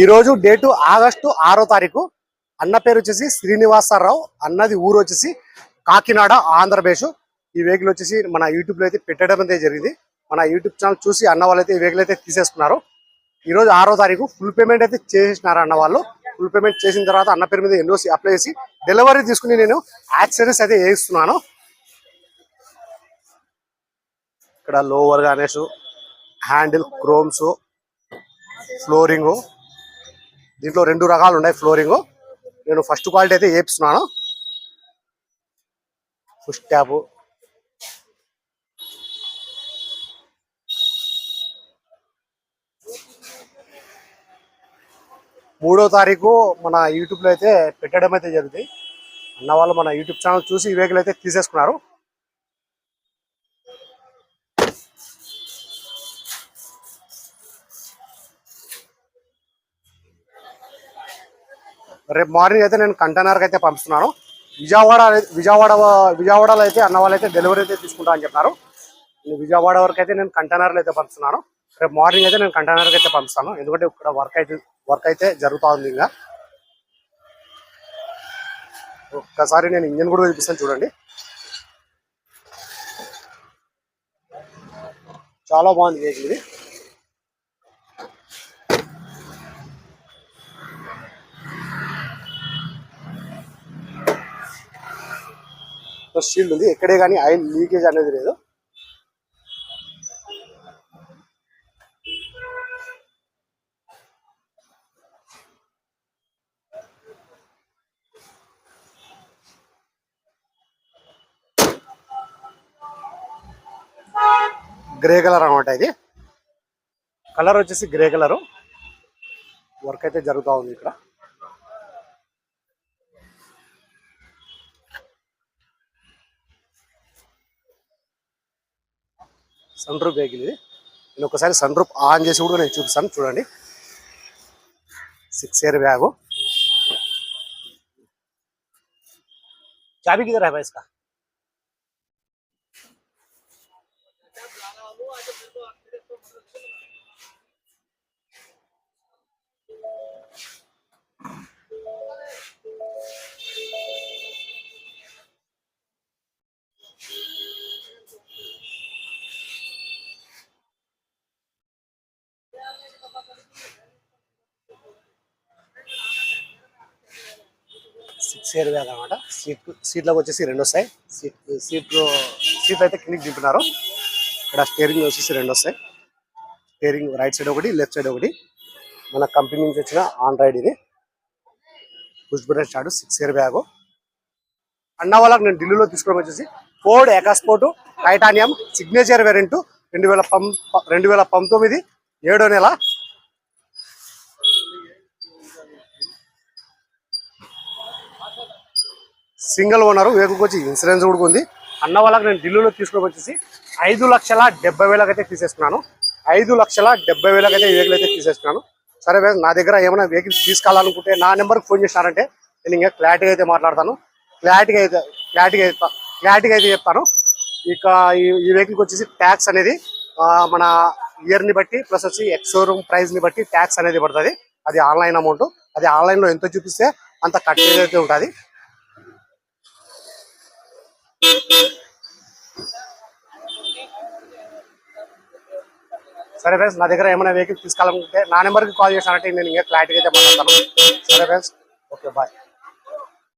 ఈరోజు date August ఆరో తారీఖు. అన్న పేరు వచ్చేసి శ్రీనివాసరావు. అన్నది ఊరు వచ్చేసి కాకినాడ ఆంధ్రప్రదేశ్. ఈ వెహికల్ వచ్చేసి మన యూట్యూబ్లో అయితే పెట్టడం అయితే జరిగింది. మన యూట్యూబ్ ఛానల్ చూసి అన్న వాళ్ళు అయితే ఈ వెహికల్ అయితే తీసేసుకున్నారు. ఈ రోజు ఆరో తారీఖు ఫుల్ పేమెంట్ అయితే చేసేసినారు అన్న వాళ్ళు. ఫుల్ పేమెంట్ చేసిన తర్వాత అన్న పేరు మీద ఎన్ఓసి అప్లై చేసి డెలివరీ తీసుకుని నేను యాక్సరీస్ అయితే వేయిస్తున్నాను ఇక్కడ లోవర్ అనేసు హ్యాండిల్ క్రోమ్స్ ఫ్లోరింగ్ దీంట్లో రెండు రకాలు ఉన్నాయి ఫ్లోరింగ్. నేను ఫస్ట్ క్వాలిటీ అయితే వేపిస్తున్నాను ఫుష్ ట్యాప్. మూడో తారీఖు మన యూట్యూబ్లో అయితే పెట్టడం అయితే జరుగుతుంది. అన్న వాళ్ళు మన యూట్యూబ్ ఛానల్ చూసి ఈ వెహికల్ అయితే తీసేసుకున్నారు. రేపు మార్నింగ్ అయితే నేను కంటైనర్కి అయితే పంపిస్తున్నాను. విజయవాడ విజయవాడ విజయవాడలో అయితే అన్న అయితే డెలివరీ అయితే తీసుకుంటా అని చెప్పారు విజయవాడ వరకు అయితే నేను కంటైనర్లు అయితే పంపిస్తున్నాను. రేపు మార్నింగ్ అయితే నేను కంటైనర్కి అయితే పంపిస్తాను. ఎందుకంటే ఇక్కడ వర్క్ అయితే వర్క్ అయితే జరుగుతూ ఉంది ఇంకా. ఒక్కసారి నేను ఇంజన్ కూడా చూపిస్తాను చూడండి. చాలా బాగుంది వెహికల్ ఇది. షీల్డ్ ఉంది. ఎక్కడే కానీ ఆయిల్ లీకేజ్ అనేది లేదు. గ్రే కలర్ అనమాట ఇది. కలర్ వచ్చేసి గ్రే కలర్ వర్క్ అయితే జరుగుతూ ఉంది ఇక్కడ. సన్ రూప్ వెహికల్ ఇది నేను ఒకసారి సన్ రూప్ ఆన్ చేసి కూడా నేను చూపిస్తాను చూడండి సిక్స్ ఇయర్ బ్యాగు चाबी किधर है भाई इसका సిక్స్ బ్యాగ్ అనమాట సీట్ సీట్లకు వచ్చేసి రెండు వస్తాయి. సీట్ సీట్లు సీట్లు అయితే కిందికి దింపినారు. ఇక్కడ స్టేరింగ్ వచ్చేసి రెండు వస్తాయి. స్టేరింగ్ రైట్ సైడ్ ఒకటి లెఫ్ట్ సైడ్ ఒకటి. మన కంపెనీ నుంచి వచ్చిన ఆండ్రాయిడ్ ఇది. Push button start six air bag. అన్న వాళ్ళకి నేను ఢిల్లీలో తీసుకోవడం వచ్చేసి Ford EcoSport titanium signature variant రెండు వేల పం రెండు వేల పంతొమ్మిది ఏడో నెల సింగిల్ ఓనర్ వెహికల్కి వచ్చి ఇన్సూరెన్స్ కూడా ఉంది. అన్న వాళ్ళకి నేను ఢిల్లీలో తీసుకొని వచ్చేసి ఐదు లక్షల డెబ్బై వేలకైతే తీసేస్తున్నాను ఐదు లక్షల డెబ్బై వేలకైతే ఈ వెహికల్ అయితే తీసేస్తున్నాను సరే నా దగ్గర ఏమైనా వెహికల్ తీసుకోవాలనుకుంటే నా నెంబర్కి ఫోన్ చేసినారంటే నేను ఇంకా క్లారిటీగా అయితే మాట్లాడతాను. క్లారిటీగా అయితే క్లారిటీగా అయితే క్లారిటీగా అయితే చెప్తాను. ఇక ఈ వెహికల్కి వచ్చేసి ట్యాక్స్ అనేది ఆ, మన ఇయర్ని బట్టి ప్లస్ వచ్చి ఎక్స్షోరూమ్ ప్రైస్ని బట్టి ట్యాక్స్ అనేది పడుతుంది. అది ఆన్లైన్ అమౌంట్ అది ఆన్లైన్లో ఎంత చూపిస్తే అంత కట్ అయితే ఉంటుంది. సరే ఫ్రెండ్స్ నా దగ్గర ఏమైనా వెహికల్ తీసుకోవాలనుకుంటే నా నెంబర్కి కాల్ చేసినట్టే నేను ఇంకా క్లారిటీగా అయితే మాట్లాడతాను సరే ఫ్రెండ్స్ ఓకే బాయ్